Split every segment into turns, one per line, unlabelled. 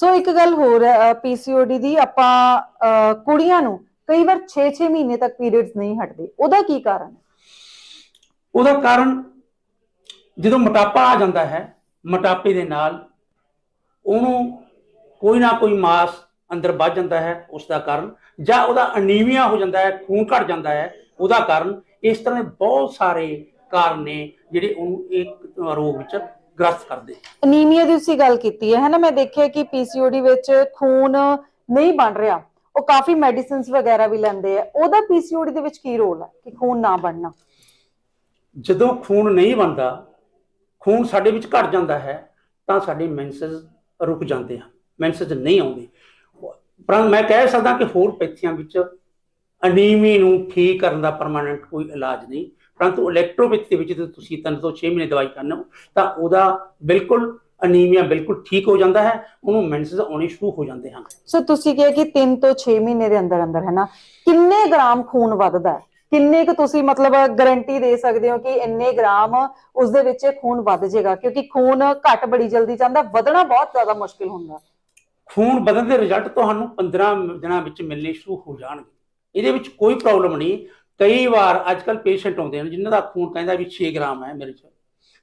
ਸੋ ਇੱਕ ਗੱਲ ਹੋਰ ਹੈ ਪੀਸੀਓਡੀ ਦੀ ਆਪਾਂ ਕੁੜੀਆਂ ਨੂੰ ਕਈ ਵਾਰ 6-6 ਮਹੀਨੇ ਤੱਕ ਪੀਰੀਅਡਸ ਨਹੀਂ ਹਟਦੇ। ਉਹਦਾ ਕੀ ਕਾਰਨ ਹੈ?
ਉਹਦਾ ਕਾਰਨ ਜਦੋਂ ਮੋਟਾਪਾ ਆ ਜਾਂਦਾ ਹੈ, ਮੋਟਾਪੇ ਦੇ ਨਾਲ ਉਹਨੂੰ ਕੋਈ ਨਾ ਕੋਈ ਮਾਸ ਅੰਦਰ ਵੱਧ ਜਾਂਦਾ ਹੈ ਉਸ ਦਾ ਕਾਰਨ, ਜਾਂ ਉਹਦਾ ਅਨੀਮੀਆ ਹੋ ਜਾਂਦਾ ਹੈ, ਖੂਨ ਘਟ ਜਾਂਦਾ ਹੈ, ਉਹਦਾ ਕਾਰਨ। ਇਸ ਤਰ੍ਹਾਂ ਦੇ ਬਹੁਤ ਸਾਰੇ ਕਾਰਨ ਨੇ ਜਿਹੜੇ ਉਹਨੂੰ ਇੱਕ ਰੋਗ ਵਿੱਚ ਗ੍ਰਸਤ ਕਰਦੇ
ਅਨੀਮੀਆ ਦੀ ਤੁਸੀਂ ਗੱਲ ਕੀਤੀ ਹੈ ਹੈ ਨਾ ਮੈਂ ਦੇਖਿਆ ਕਿ ਪੀਸੀਓਡੀ ਵਿੱਚ ਖੂਨ ਨਹੀਂ ਬਣ ਰਿਹਾ। ਉਹ ਕਾਫੀ ਮੈਡੀਸਿਨਸ ਵਗੈਰਾ ਵੀ ਲੈਂਦੇ ਆ। ਉਹਦਾ ਪੀਸੀਓਡੀ ਦੇ ਵਿੱਚ ਕੀ ਰੋਲ ਹੈ ਕਿ ਖੂਨ ਨਾ ਬਣਨਾ?
ਜਦੋਂ ਖੂਨ ਨਹੀਂ ਬਣਦਾ ਖੂਨ ਸਾਡੇ ਵਿੱਚ ਘਟ ਜਾਂਦਾ ਹੈ ਤਾਂ ਸਾਡੇ ਮੈਂਸਸ ਰੁਕ ਜਾਂਦੇ ਹਨ। ਮੈਂਸਸ ਨਹੀਂ ਆਉਂਦੇ। ਪਰ ਮੈਂ ਕਹਿ ਸਕਦਾ ਕਿ ਹੋਰ ਪੈਥੀਆਂ ਵਿੱਚ ਅਨੀਮੀ ਨੂੰ ਠੀਕ ਕਰਨ ਦਾ ਪਰਮਾਨੈਂਟ ਕੋਈ ਇਲਾਜ ਨਹੀਂ। ਪਰੰਤੂ ਇਲੈਕਟ੍ਰੋਪੈਥੀ ਦੇ ਵਿੱਚ ਤੁਸੀਂ 3 ਤੋਂ 6 ਮਹੀਨੇ ਦਵਾਈ ਹੋ ਤਾਂ ਉਹਦਾ ਬਿਲਕੁਲ ਅਨੀਮੀਆ ਬਿਲਕੁਲ ਠੀਕ ਹੋ ਜਾਂਦਾ ਹੈ ਉਹਨੂੰ ਮੈਂਸਸ ਆਉਣੇ ਸ਼ੁਰੂ ਹੋ ਜਾਂਦੇ ਹਨ।
ਸੋ ਤੁਸੀਂ ਕਿਹਾ ਕਿ 3 ਤੋਂ 6 ਮਹੀਨੇ ਦੇ ਅੰਦਰ ਅੰਦਰ ਹੈ ਨਾ? ਕਿੰਨੇ ਗ੍ਰਾਮ ਖੂਨ ਵੱਧਦਾ ਹੈ? ਕਿੰਨੇ ਕੁ ਤੁਸੀਂ ਮਤਲਬ ਗਾਰੰਟੀ ਦੇ ਸਕਦੇ ਹੋ ਕਿ ਇੰਨੇ ਗ੍ਰਾਮ ਉਸ ਦੇ ਵਿੱਚ ਖੂਨ ਵੱਧ ਜਾਏਗਾ? ਕਿਉਂਕਿ ਖੂਨ ਘਟ ਬੜੀ ਜਲਦੀ ਜਾਂਦਾ ਵਧਣਾ ਬਹੁਤ ਜ਼ਿਆਦਾ ਮੁਸ਼ਕਿਲ ਹੁੰਦਾ।
ਖੂਨ ਵਧਣ ਦੇ ਰਿਜ਼ਲਟ ਤੁਹਾਨੂੰ 15 ਦਿਨਾਂ ਵਿੱਚ ਮਿਲਣੇ ਸ਼ੁਰੂ ਹੋ ਜਾਣਗੇ। ਇਹਦੇ ਵਿੱਚ ਕੋਈ ਪ੍ਰੋਬਲਮ ਨਹੀਂ। ਕਈ ਵਾਰ ਅੱਜਕੱਲ ਪੇਸ਼ੈਂਟ ਆਉਂਦੇ ਨੇ ਜਿਨ੍ਹਾਂ ਦਾ ਖੂਨ ਕਹਿੰਦਾ ਵੀ 6 ਗ੍ਰਾਮ ਹੈ ਮੇਰੇ ਚ,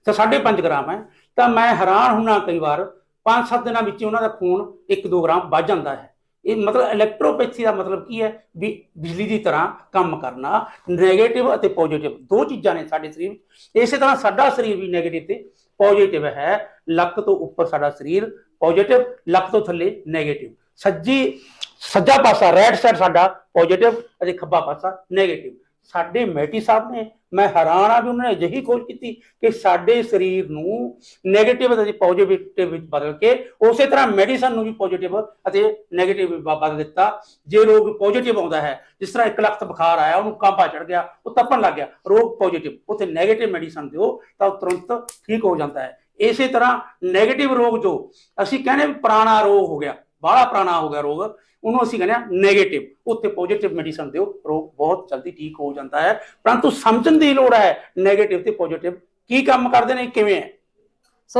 ਤਾਂ 5.5 ਗ੍ਰਾਮ ਹੈ, ਤਾਂ ਮੈਂ ਹੈਰਾਨ ਹੁੰਨਾ ਕਈ ਵਾਰ 5-7 ਦਿਨਾਂ ਵਿੱਚ ਉਹਨਾਂ ਦਾ ਖੂਨ 1-2 ਗ੍ਰਾਮ ਵੱਧ ਜਾਂਦਾ ਹੈ। ਇਹ ਮਤਲਬ ਇਲੈਕਟ੍ਰੋਪੈਥੀ ਦਾ ਮਤਲਬ ਕੀ ਹੈ? ਵੀ ਬਿਜਲੀ ਦੀ ਤਰ੍ਹਾਂ ਕੰਮ ਕਰਨਾ 네ਗੇਟਿਵ ਅਤੇ ਪੋਜ਼ਿਟਿਵ ਦੋ ਚੀਜ਼ਾਂ ਨੇ ਸਾਡੇ ਸਰੀਰ ਵਿੱਚ। ਇਸੇ ਤਰ੍ਹਾਂ ਸਾਡਾ ਸਰੀਰ ਵੀ 네ਗੇਟਿਵ ਤੇ ਪੋਜ਼ਿਟਿਵ ਹੈ। ਲੱਕ ਤੋਂ ਉੱਪਰ ਸਾਡਾ ਸਰੀਰ ਪੋਜ਼ਿਟਿਵ ਲੱਕ ਤੋਂ ਥੱਲੇ 네ਗੇਟਿਵ ਸੱਜੀ, ਸੱਜਾ ਪਾਸਾ ਰੈਡ ਸਾਈਡ ਸਾਡਾ ਪੋਜ਼ਿਟਿਵ ਅਤੇ ਖੱਬਾ ਪਾਸਾ 네ਗੇਟਿਵ ਸਾਡੇ ਮੈਟੀ ਸਾਹਿਬ ਨੇ, ਮੈਂ ਹੈਰਾਨ ਆ ਵੀ ਉਹਨਾਂ ਨੇ ਅਜਿਹੀ ਖੋਜ ਕੀਤੀ ਕਿ ਸਾਡੇ ਸਰੀਰ ਨੂੰ ਨੈਗੇਟਿਵ ਅਤੇ ਪੋਜ਼ਿਟਿਵ ਵਿੱਚ ਬਦਲ ਕੇ ਉਸੇ ਤਰ੍ਹਾਂ ਮੈਡੀਸਨ ਨੂੰ ਵੀ ਪੋਜ਼ਿਟਿਵ ਅਤੇ 네ਗੇਟਿਵ ਬਦਲ ਦਿੱਤਾ। ਜੇ ਰੋਗ ਪੋਜ਼ਿਟਿਵ ਆਉਂਦਾ ਹੈ, ਜਿਸ ਤਰ੍ਹਾਂ ਇੱਕ ਲੱਖ ਬੁਖਾਰ ਆਇਆ, ਉਹਨੂੰ ਕਾਂਪਾ ਚੜ ਗਿਆ, ਉਹ ਤਪਣ ਲੱਗ ਗਿਆ, ਰੋਗ ਪੋਜ਼ਿਟਿਵ ਉੱਥੇ ਨੈਗੇਟਿਵ ਮੈਡੀਸਨ ਦਿਓ ਤਾਂ ਉਹ ਤੁਰੰਤ ਠੀਕ ਹੋ ਜਾਂਦਾ ਹੈ। ਇਸੇ ਤਰ੍ਹਾਂ ਨੈਗੇਟਿਵ ਰੋਗ ਜੋ, ਅਸੀਂ ਕਹਿੰਦੇ ਪੁਰਾਣਾ ਰੋਗ ਹੋ ਗਿਆ। ਬਾਹਲਾ ਪੁਰਾਣਾ ਹੋ ਗਿਆ ਰੋਗ, ਉਹਨੂੰ ਅਸੀਂ ਕਹਿੰਦੇ ਆ 네ਗੇਟਿਵ ਉੱਥੇ ਪੋਜ਼ਿਟਿਵ ਮੈਡੀਸਨ ਦਿਓ, ਰੋਗ ਬਹੁਤ ਜਲਦੀ ਠੀਕ ਹੋ ਜਾਂਦਾ ਹੈ। ਪਰੰਤੂ ਸਮਝਣ ਦੀ ਲੋੜ ਹੈ 네ਗੇਟਿਵ ਤੇ ਪੋਜ਼ਿਟਿਵ ਕੀ ਕੰਮ ਕਰਦੇ ਨੇ, ਕਿਵੇਂ ਹੈ?